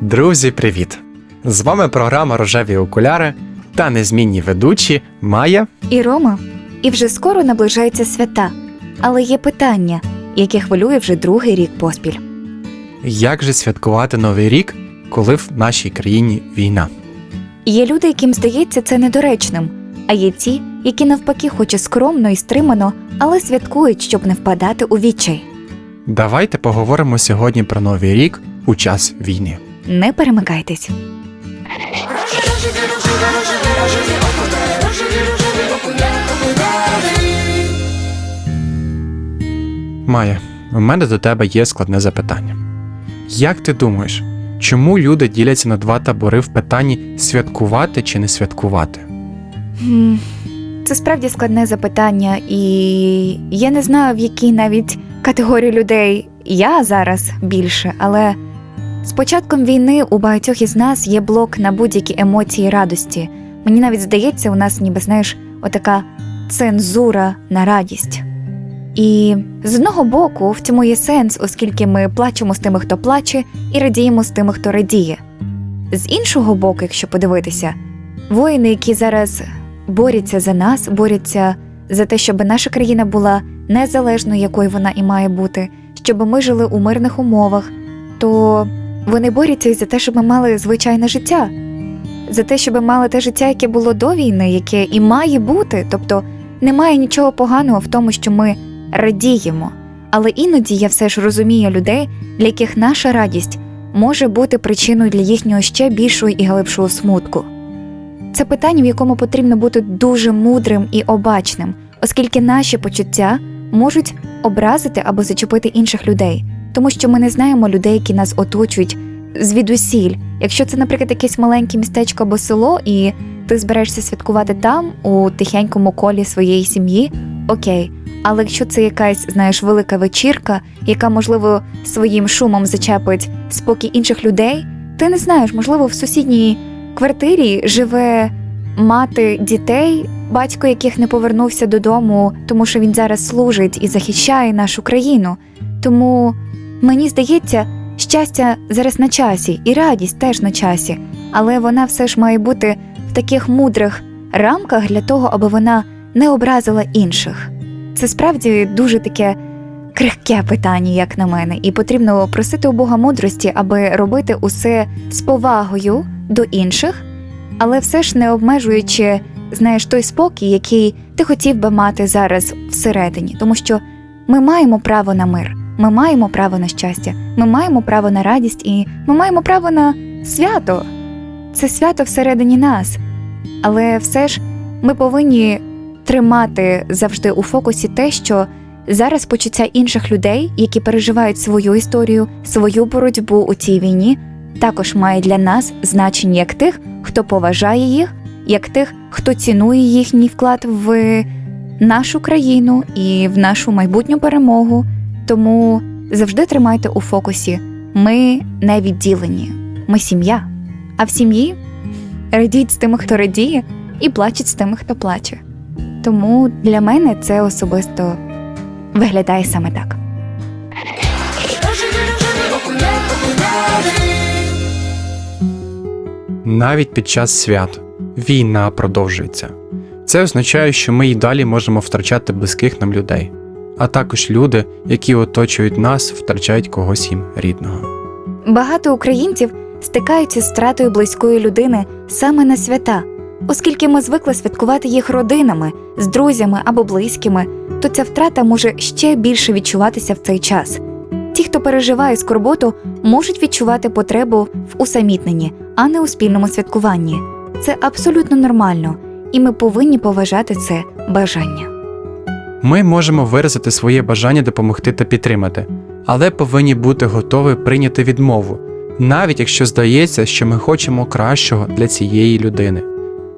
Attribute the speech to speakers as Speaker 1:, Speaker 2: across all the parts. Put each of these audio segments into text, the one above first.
Speaker 1: Друзі, привіт! З вами програма Рожеві окуляри та незмінні ведучі Майя.
Speaker 2: і Рома. І вже скоро наближаються свята. Але є питання, яке хвилює вже другий рік поспіль.
Speaker 1: Як же святкувати Новий рік, коли в нашій країні війна?
Speaker 2: Є люди, яким здається це недоречним, а є ті, які навпаки хочуть скромно і стримано, але святкують, щоб не впадати у відчай.
Speaker 1: Давайте поговоримо сьогодні про Новий рік у час війни.
Speaker 2: Не перемикайтесь.
Speaker 1: Майя, у мене до тебе є складне запитання. Як ти думаєш, чому люди діляться на два табори в питанні святкувати чи не святкувати?
Speaker 2: Це справді складне запитання, і я не знаю, в якій навіть категорії людей я зараз більше, але з початком війни у багатьох із нас є блок на будь-які емоції радості. Мені навіть здається, у нас ніби знаєш, отака цензура на радість. І з одного боку, в цьому є сенс, оскільки ми плачемо з тими, хто плаче, і радіємо з тими, хто радіє. З іншого боку, якщо подивитися, воїни, які зараз борються за нас, борються за те, щоб наша країна була незалежною, якою вона і має бути, щоб ми жили у мирних умовах, то вони борються і за те, щоб ми мали звичайне життя, за те, щоб ми мали те життя, яке було до війни, яке і має бути. Тобто немає нічого поганого в тому, що ми радіємо. Але іноді я все ж розумію людей, для яких наша радість може бути причиною для їхнього ще більшого і глибшого смутку. Це питання, в якому потрібно бути дуже мудрим і обачним, оскільки наші почуття можуть образити або зачепити інших людей, тому що ми не знаємо людей, які нас оточують звідусіль. Якщо це, наприклад, якесь маленьке містечко або село, і ти зберешся святкувати там, у тихенькому колі своєї сім'ї, окей. Але якщо це якась, знаєш, велика вечірка, яка, можливо, своїм шумом зачепить спокій інших людей, ти не знаєш, можливо, в сусідній квартирі живе мати дітей, батько яких не повернувся додому, тому що він зараз служить і захищає нашу країну. Тому мені здається, щастя зараз на часі, і радість теж на часі, але вона все ж має бути в таких мудрих рамках для того, аби вона не образила інших. Це справді дуже таке крихке питання, як на мене, і потрібно просити у Бога мудрості, аби робити усе з повагою до інших, але все ж не обмежуючи, знаєш, той спокій, який ти хотів би мати зараз всередині, тому що ми маємо право на мир, ми маємо право на щастя, ми маємо право на радість і ми маємо право на свято. Це свято всередині нас. Але все ж ми повинні тримати завжди у фокусі те, що зараз почуття інших людей, які переживають свою історію, свою боротьбу у цій війні, також має для нас значення як тих, хто поважає їх, як тих, хто цінує їхній вклад в нашу країну і в нашу майбутню перемогу. Тому завжди тримайте у фокусі: ми не відділені, ми сім'я. А в сім'ї радіть з тими, хто радіє, і плачуть з тими, хто плаче. Тому для мене це особисто виглядає саме так.
Speaker 1: Навіть під час свят війна продовжується. Це означає, що ми й далі можемо втрачати близьких нам людей, а також люди, які оточують нас, втрачають когось їм рідного.
Speaker 2: Багато українців стикаються з втратою близької людини саме на свята, оскільки ми звикли святкувати їх родинами, з друзями або близькими, то ця втрата може ще більше відчуватися в цей час. Ті, хто переживає скорботу, можуть відчувати потребу в усамітненні, а не у спільному святкуванні. Це абсолютно нормально, і ми повинні поважати це бажання.
Speaker 1: Ми можемо виразити своє бажання допомогти та підтримати, але повинні бути готові прийняти відмову, навіть якщо здається, що ми хочемо кращого для цієї людини.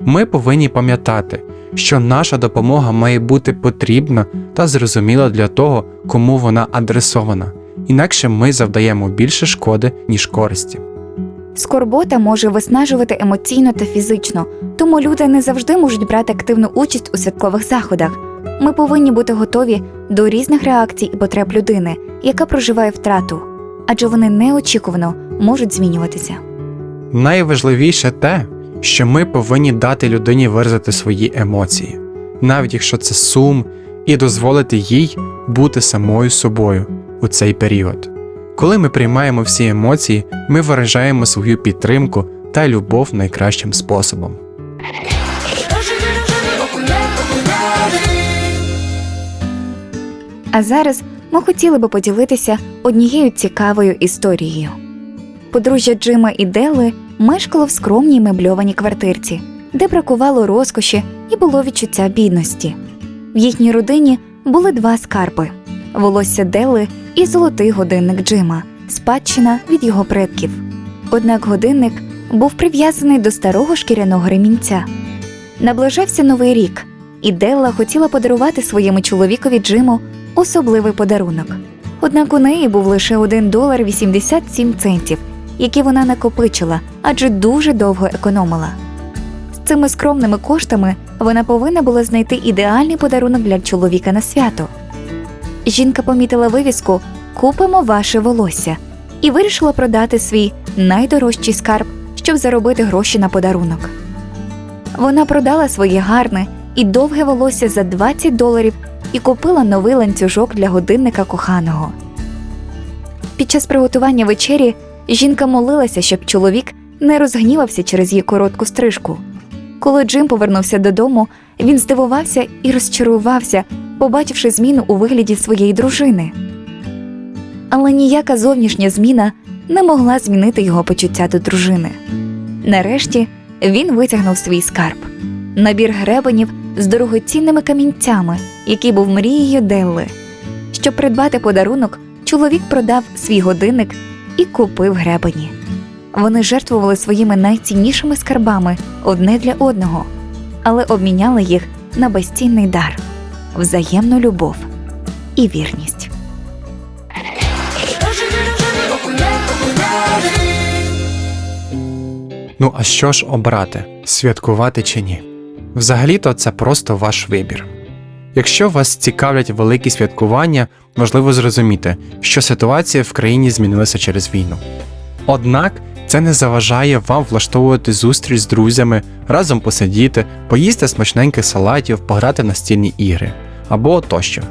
Speaker 1: Ми повинні пам'ятати, що наша допомога має бути потрібна та зрозуміла для того, кому вона адресована, інакше ми завдаємо більше шкоди, ніж користі.
Speaker 2: Скорбота може виснажувати емоційно та фізично, тому люди не завжди можуть брати активну участь у святкових заходах. Ми повинні бути готові до різних реакцій і потреб людини, яка проживає втрату, адже вони неочікувано можуть змінюватися.
Speaker 1: Найважливіше те, що ми повинні дати людині виразити свої емоції, навіть якщо це сум, і дозволити їй бути самою собою у цей період. Коли ми приймаємо всі емоції, ми виражаємо свою підтримку та любов найкращим способом.
Speaker 2: А зараз ми хотіли би поділитися однією цікавою історією. Подружжя Джима і Делли мешкало в скромній мебльованій квартирці, де бракувало розкоші і було відчуття бідності. В їхній родині були два скарби: волосся Делли і золотий годинник Джима, спадщина від його предків. Однак годинник був прив'язаний до старого шкіряного ремінця. Наближався новий рік, і Делла хотіла подарувати своєму чоловікові Джиму особливий подарунок. Однак у неї був лише 1 долар 87 центів, які вона накопичила, адже дуже довго економила. З цими скромними коштами вона повинна була знайти ідеальний подарунок для чоловіка на свято. Жінка помітила вивіску Купимо ваше волосся і вирішила продати свій найдорожчий скарб, щоб заробити гроші на подарунок. Вона продала своє гарне і довге волосся за 20 доларів і купила новий ланцюжок для годинника коханого. Під час приготування вечері жінка молилася, щоб чоловік не розгнівався через її коротку стрижку. Коли Джим повернувся додому, він здивувався і розчарувався, побачивши зміну у вигляді своєї дружини. Але ніяка зовнішня зміна не могла змінити його почуття до дружини. Нарешті він витягнув свій скарб набір гребенів з дорогоцінними камінцями, який був мрією Делли. Щоб придбати подарунок, чоловік продав свій годинник і купив гребені. Вони жертвували своїми найціннішими скарбами одне для одного, але обміняли їх на безцінний дар, взаємну любов і вірність.
Speaker 1: Ну а що ж обрати святкувати чи ні? Взагалі-то це просто ваш вибір. Якщо вас цікавлять великі святкування, важливо зрозуміти, що ситуація в країні змінилася через війну. Однак це не заважає вам влаштовувати зустріч з друзями, разом посидіти, поїсти смачненьких салатів, пограти в настільні ігри або тощо.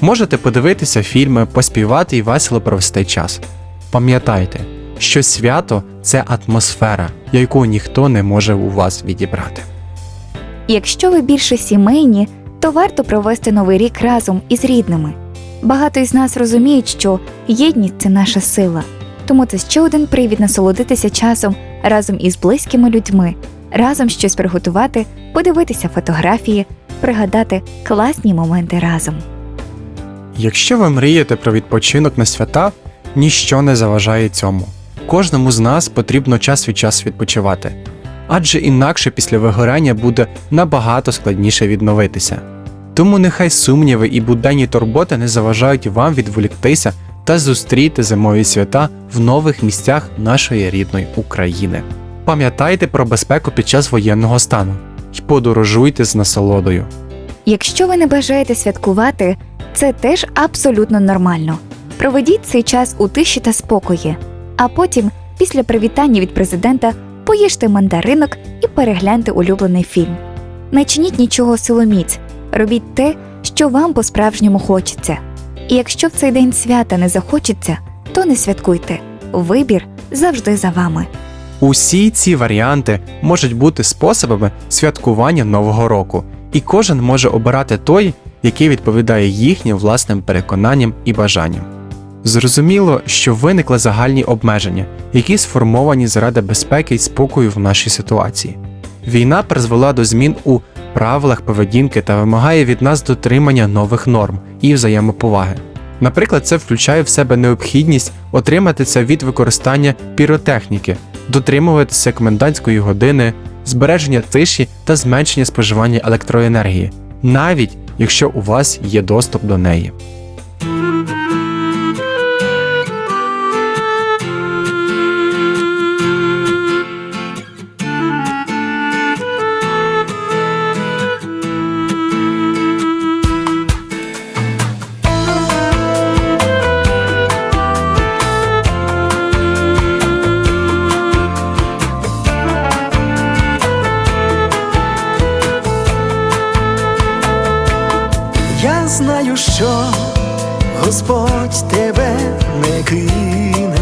Speaker 1: Можете подивитися фільми, поспівати і весело провести час. Пам'ятайте, що свято це атмосфера, яку ніхто не може у вас відібрати.
Speaker 2: Якщо ви більше сімейні, то варто провести новий рік разом із рідними. Багато із нас розуміють, що єдність це наша сила, тому це ще один привід насолодитися часом разом із близькими людьми, разом щось приготувати, подивитися фотографії, пригадати класні моменти разом.
Speaker 1: Якщо ви мрієте про відпочинок на свята, ніщо не заважає цьому. Кожному з нас потрібно час від часу відпочивати, адже інакше після вигорання буде набагато складніше відновитися. Тому нехай сумніви і буденні турботи не заважають вам відволіктися та зустріти зимові свята в нових місцях нашої рідної України. Пам'ятайте про безпеку під час воєнного стану і подорожуйте з насолодою.
Speaker 2: Якщо ви не бажаєте святкувати, це теж абсолютно нормально. Проведіть цей час у тиші та спокої, а потім, після привітання від президента, поїжте мандаринок і перегляньте улюблений фільм. Не чиніть нічого силоміць, робіть те, що вам по-справжньому хочеться. І якщо в цей день свята не захочеться, то не святкуйте. Вибір завжди за вами.
Speaker 1: Усі ці варіанти можуть бути способами святкування Нового року, і кожен може обирати той, який відповідає їхнім власним переконанням і бажанням. Зрозуміло, що виникли загальні обмеження, які сформовані заради безпеки і спокою в нашій ситуації. Війна призвела до змін у правилах поведінки та вимагає від нас дотримання нових норм і взаємоповаги. Наприклад, це включає в себе необхідність отриматися від використання піротехніки, дотримуватися комендантської години, збереження тиші та зменшення споживання електроенергії, навіть якщо у вас є доступ до неї.
Speaker 3: Знаю, що Господь тебе не кине,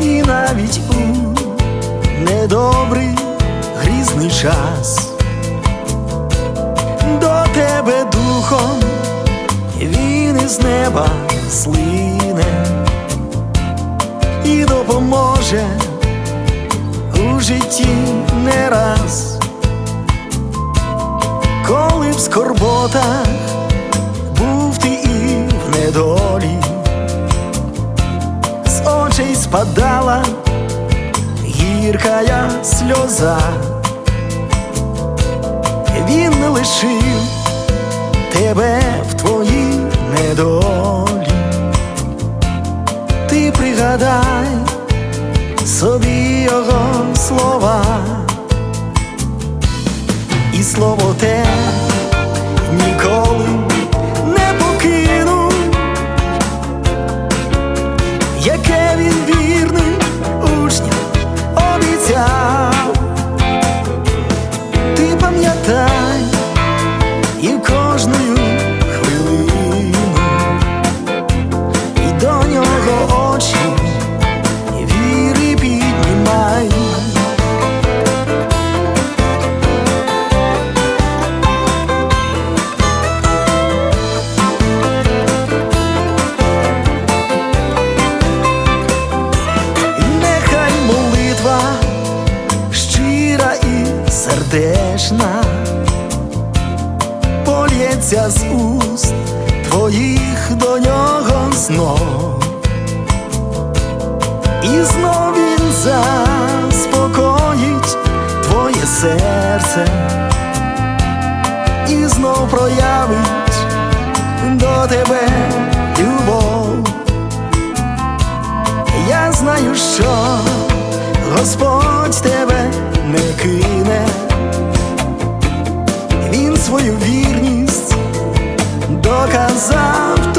Speaker 3: і навіть у недобрий грізний час. До тебе духом він із неба слине і допоможе у житті не раз, скорботах був ти і в недолі, з очей спадала гіркая сльоза, він не лишив тебе в твоїй недолі. Ти пригадай собі його слова, і слово те і знов він заспокоїть твоє серце, і знов проявить до тебе любов. Я знаю, що Господь тебе не кине, Він свою вірність доказав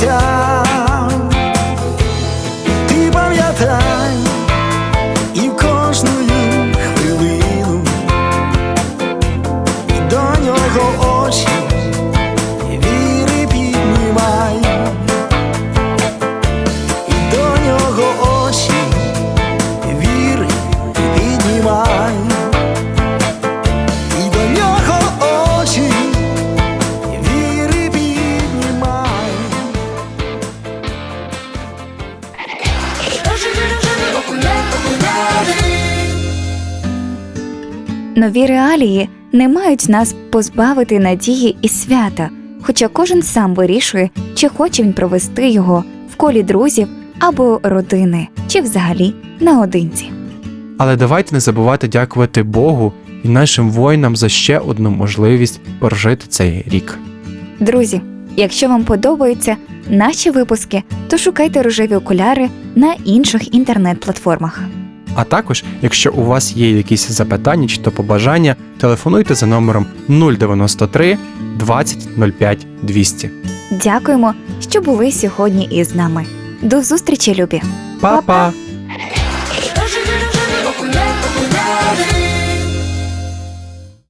Speaker 3: обіцяв.
Speaker 2: Нові реалії не мають нас позбавити надії і свята, хоча кожен сам вирішує, чи хоче він провести його в колі друзів або родини, чи взагалі наодинці.
Speaker 1: Але давайте не забувати дякувати Богу і нашим воїнам за ще одну можливість прожити цей рік.
Speaker 2: Друзі, якщо вам подобаються наші випуски, то шукайте рожеві окуляри на інших інтернет-платформах.
Speaker 1: А також, якщо у вас є якісь запитання чи то побажання, телефонуйте за номером 093 20 05 200.
Speaker 2: Дякуємо, що були сьогодні із нами. До зустрічі, любі!
Speaker 1: Па-па!